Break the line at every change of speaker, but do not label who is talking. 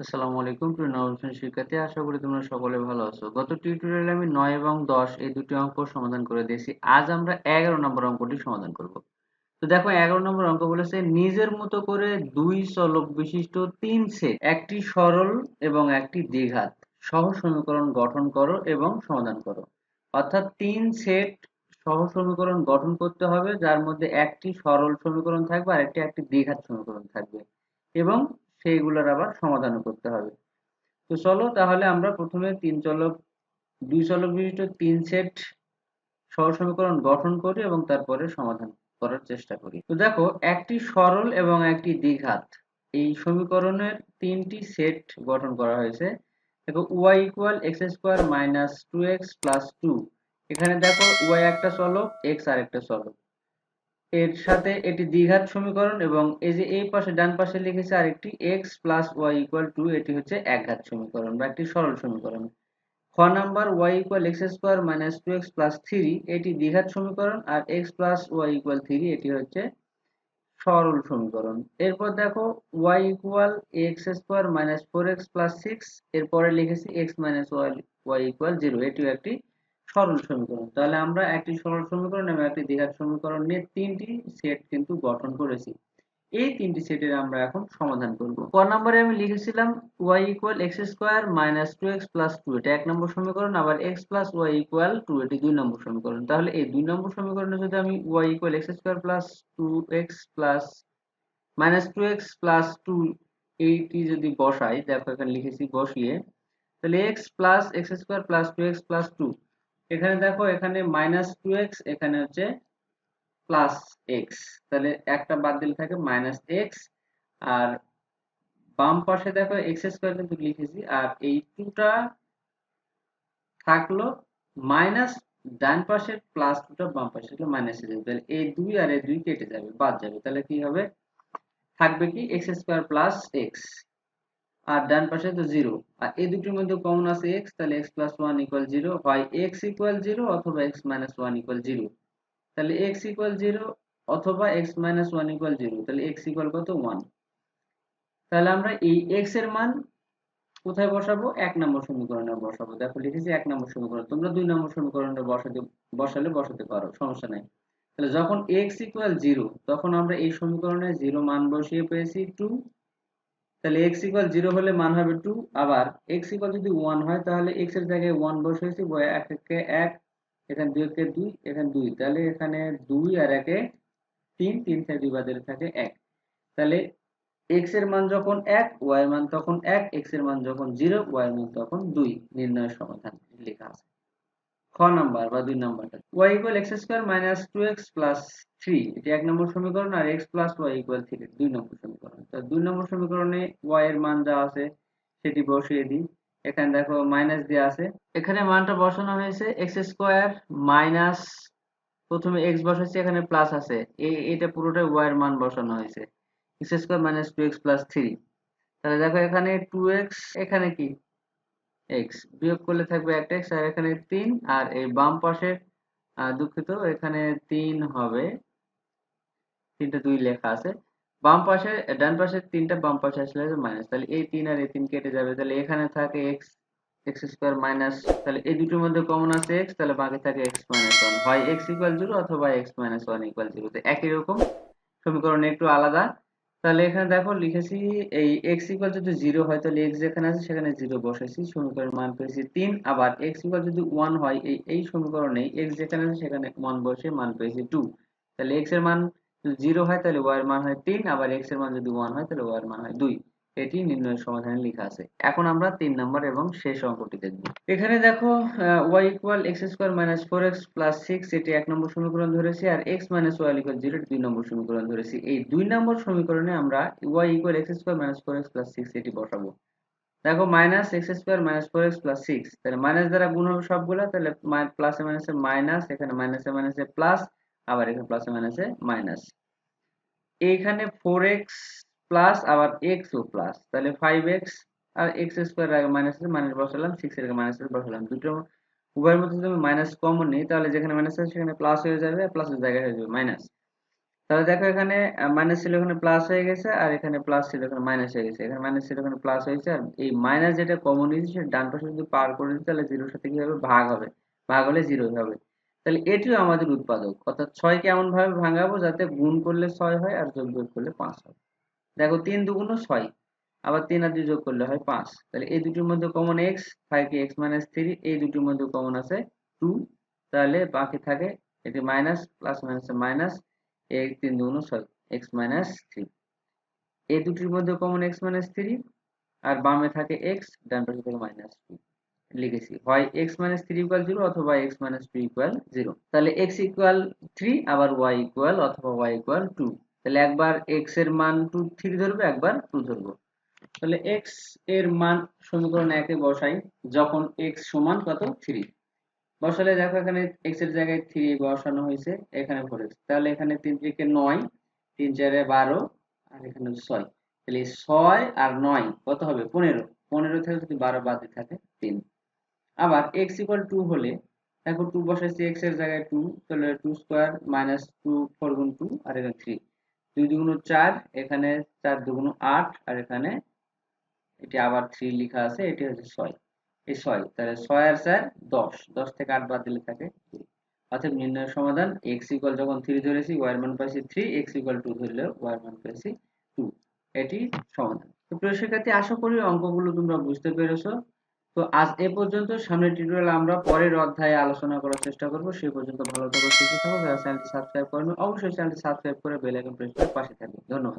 আসসালামু আলাইকুম প্রিয় নবম শিক্ষার্থী, আশা করি তোমরা সকলে ভালো আছো। গত টিউটোরিয়ালে আমি নয় এবং দশ এই দুটি অঙ্ক সমাধান করে দিয়েছি। আজ আমরা এগারো নম্বর অঙ্কটি সমাধান করব। তো দেখো, এগারো নম্বর অঙ্ক বলেছে, নিজের মতো করে দুই চলক বিশিষ্ট তিন সেট, একটি সরল এবং একটি দ্বিঘাত, সহ সমীকরণ গঠন করো এবং সমাধান করো। অর্থাৎ তিন সেট সহ সমীকরণ গঠন করতে হবে, যার মধ্যে একটি সরল সমীকরণ থাকবে আর একটি একটি দ্বিঘাত সমীকরণ থাকবে। এবং সেইগুলোর আবার সমাধান করতে হবে। তো চলো তাহলে আমরা প্রথমে তিন চলক, দুই চলক বিশিষ্ট তিন সেট সহসমীকরণ গঠন করি এবং তারপরে সমাধান করার চেষ্টা করি। তো দেখো, একটি সরল এবং একটি দ্বিঘাত। এই সমীকরণের তিনটি সেট গঠন করা হয়েছে। দেখো, y equal x square minus two x plus two এখানে দেখো, y একটা চলক এক্স আর একটা চলক। এর সাথে এটি দ্বিঘাত সমীকরণ এবং এই যে এই পাশে ডান পাশে লিখেছে আরেকটি x plus y equal to এটি হচ্ছে একঘাত সমীকরণ বা একটি সরল সমীকরণ। খ number y equal x square minus two x plus three এটি দ্বিঘাত সমীকরণ আর x plus y equal three এটি হচ্ছে সরল সমীকরণ। এরপর দেখো y equal x square minus four x plus six এরপরে লিখেছি x minus y y equal zero এটিও একটি সরল সমীকরণ। তাহলে আমরা একটি সরল সমীকরণ এবং একটি দ্বিঘাত সমীকরণ নিয়ে তিনটি সেট কিন্তু গঠন করেছি। এই তিনটি সেটের আমরা এখন সমাধান করব। ক নম্বরে আমি লিখেছিলাম y equal x square minus two x plus two এটা এক নম্বর সমীকরণ, আবার x plus y equal two এটি দুই নম্বর সমীকরণ। তাহলে এই দুই নম্বর সমীকরণে যদি আমি y equal x square plus two x plus minus two x plus two এইটি যদি বসাই, দেখো এখানে লিখেছি বসিয়ে, তাহলে x plus x square plus two x plus two এখানে দেখো, এখানে মাইনাস টু এক্স এখানে হচ্ছে প্লাস এক্স তাহলে একটা বাদ দিলে থাকে মাইনাস এক্স আর বাম পাশে দেখো এক্স স্কোয়ার কিন্তু লিখেছি। আর এই টুটা থাকল মাইনাস ডান পাশে প্লাস টুটা বাম পাশে থাকল মাইনাস যাবে। তাহলে এই দুই আর এই দুই কেটে যাবে, বাদ যাবে। তাহলে কি হবে? থাকবে কি এক্স স্কোয়ার প্লাস এক্স আর ডান পাশে তো জিরো আর এই দুটির মধ্যে কমন আছে এক্স তাহলে x plus one equal zero হয় এক্স ইকুয়াল জিরো অথবা x minus one equal zero তাহলে এক্স ইকুয়াল জিরো অথবা x minus one equal zero তাহলে এক্স ইকুয়াল কত? ওয়ান তাহলে আমরা এই এক্সের মান কোথায় বসাবো? এক নম্বর সমীকরণে বসাবো। দেখো, লিখেছি এক নম্বর সমীকরণ। তোমরা দুই নম্বর সমীকরণে বসাতে, বসালে বসাতে পারো, সমস্যা নাই। তাহলে যখন এক্স ইকুয়াল জিরো তখন আমরা এই সমীকরণে জিরো মান বসিয়ে পেয়েছি টু তাহলে এক্স ইকুয়াল জিরো হলে মান হবে টু আবার এক্স ইকুয়াল যদি ওয়ান হয়, তাহলে এক্সের জায়গায় ওয়ান বসিয়েছি এক একে এক, এখানে দুই একে দুই, এখানে দুই, তাহলে এখানে দুই আর একে তিন তিন থেকে দুই বাজারে থাকে এক। তাহলে এক্সের মান যখন এক ওয়াই মান তখন এক এক্সের মান যখন জিরো ওয়াই মান তখন দুই, নির্ণয়ের সমাধান লেখা আছে। খ নাম্বার বা দুই নাম্বারটা? Y equal x square minus two x plus three এটি এক নম্বর সমীকরণ আর x plus y equal three দুই নম্বর সমীকরণ। তো দুই নম্বর সমীকরণে ওয়াই এর মান যা আছে, সেটি বসিয়ে দিই। এখানে দেখো মাইনাস দেওয়া আছে। এখানে মানটা বসানো হয়েছে এক্স স্কোয়ার মাইনাস প্রথমে এক্স বসাচ্ছি এখানে প্লাস আছে। এটা পুরোটাই ওয়াই এর মান বসানো হয়েছে। X square minus two x plus three তাহলে দেখো এখানে টু এক্স এখানে কি? এক্স বিয়োগ করলে থাকবে একটা এক্স আর এখানে তিন, আর এই বাম পাশে দুঃখিত, এখানে তিন হবে। তিনটা দুই লেখা আছে। বাম পাশে, ডান পাশে তিনটা, বাম পাশে আসলে মাইনাস তাহলে এই তিন আর এই তিন কেটে যাবে। তাহলে এখানে থাকে এক্স এক্স স্কোয়ার মাইনাস তাহলে এই দুটোর মধ্যে কমন আছে এক্স তাহলে বাকি থাকে এক্স মাইনাস হয় এক্স ইকুয়াল জিরো অথবা এক্স মাইনাস ওয়ান ইকুয়াল একই রকম। সমীকরণ একটু আলাদা। তাহলে এখানে দেখো লিখেছি এই এক্স ইকুয়াল যদি জিরো হয় তাহলে এক্স যেখানে আছে সেখানে জিরো বসাইছি সমীকরণের মান পেয়েছি তিন, আবার এক্স ইকুয়াল যদি ওয়ান হয় এই এই সমীকরণে x যেখানে আছে সেখানে ওয়ান বসে মান পেয়েছি টু তাহলে x এর মান যদি জিরো হয় তাহলে ওয়াই এর মান হয় তিন, আবার x এর মান যদি ওয়ান হয় তাহলে ওয়াই এর মান হয় দুই। এটি নির্ণয়ের সমাধানে লেখা আছে। এখন আমরা তিন নম্বর এবং শেষ অঙ্কটি দেখব। এখানে দেখো y equal x square minus four plus six এটি এক নম্বর সমীকরণ ধরেছি, আর x minus y equal zero দুই নম্বর সমীকরণ ধরেছি। এই দুই নম্বর সমীকরণে আমরা y equal x square minus four plus six এটি বসাবো। দেখো minus x square minus four x plus six তাহলে মাইনাস দ্বারা গুণ হবে সবগুলো, তাহলে প্লাসে মাইনাসে মাইনাস এখানে মাইনাস মাইনাসে মাইনাসে প্লাস আবার এখানে প্লাস প্লাসে মাইনাসে মাইনাস এইখানে ফোর এক্স প্লাস আবার এক্স ও প্লাস তাহলে ফাইভ এক্স আর এক্স স্কোয়ার আগে মাইনাস মাইনাস বসালাম সিক্স এর মাইনাস বসালাম। দুটো উভয়ের মধ্যে যদি মাইনাস কমন নিই, তাহলে যেখানে মাইনাস আছে সেখানে প্লাস হয়ে যাবে প্লাসের জায়গায় হয়ে যাবে মাইনাস তাহলে দেখো এখানে মাইনাস ছিল এখানে প্লাস হয়ে গেছে, আর এখানে প্লাস ছিল এখানে মাইনাস হয়ে গেছে। এখানে মাইনাস ছিল এখানে প্লাস হয়েছে, আর এই মাইনাস যেটা কমন নিয়েছে সেটা ডান পাশে যদি পার করে দিই, তাহলে জিরোর সাথে কি হবে? ভাগ হবে। ভাগ হলে জিরো হবে। তাহলে এটিও আমাদের উৎপাদক। অর্থাৎ ছয়কে এমন ভাবে ভাঙাবো যাতে গুণ করলে ছয় হয় আর যোগ যোগ করলে পাঁচ হয়। দেখো তিন দুগুণ ছয়, আবার তিন আর দুই যোগ করলে হয় পাঁচ। তাহলে এই দুটির মধ্যে কমন এক্স থাকে এক্স মাইনাস থ্রি এই দুটির মধ্যে কমন আছে টু তাহলে বাকি থাকে এটি মাইনাস প্লাস মাইনাস মাইনাস এই তিন দুগুণ ছয় এক্স মাইনাস থ্রি এই দুটির মধ্যে কমন এক্স মাইনাস থ্রি আর বামে থাকে এক্স ডান পাশে থাকে মাইনাস টু লিখেছি, হয় x minus three equal zero অথবা x minus two equal zero তাহলে এক্স ইকুয়াল থ্রি আবার ওয়াই ইকুয়াল অথবা ওয়াই ইকুয়াল টু তাহলে একবার এক্সের মান টু থ্রি ধরবো, একবার টু ধরবো। তাহলে এক্সের মান সমীকরণ একে বসাই, যখন এক্স সমান কত? থ্রি বসালে দেখো এখানে এক্সের জায়গায় থ্রি বসানো হয়েছে, এখানে পড়েছে। তাহলে এখানে তিন থেকে নয়, তিন চারে বারো, আর এখানে ছয়। তাহলে ছয় আর নয়, কত হবে? পনেরো। পনেরো থেকে যদি বারো বাদ থাকে, তিন। আবার এক্স ইকুয়াল টু হলে, দেখো টু বসাইছি এক্সের জায়গায় টু তাহলে two square minus two four গুণ টু আর এখানে থ্রি দুই দুগুণ চার, এখানে চার দুগুণ আট, আর এখানে এটি আবার থ্রি লেখা আছে, এটি হচ্ছে ছয়। এই ছয়, তাহলে ছয় আর চার দশ। দশ থেকে আট বাদ দিলে থাকে অর্থাৎ নির্ণয়ের সমাধান এক্স ইকুয়াল যখন থ্রি ধরেছি ওয়ার মান পাইছি থ্রি এক্স ইকুয়াল টু ধরলে ওয়ার মান পাইছি টু এটি সমাধান। তো প্রিয় শিক্ষার্থী, আশা করি অঙ্কগুলো তোমরা বুঝতে পেরেছ। তো আজ এ পর্যন্ত, সামনের টিউটোরিয়াল আমরা পরের অধ্যায়ে আলোচনা করার চেষ্টা করব। সেই পর্যন্ত ভালো থাকো, সুস্থ থাকো, যারা চ্যানেলটি সাবস্ক্রাইব করেন অবশ্যই চ্যানেলটি সাবস্ক্রাইব করে বেল আইকন প্রেস করে পাশে থাকবে। ধন্যবাদ।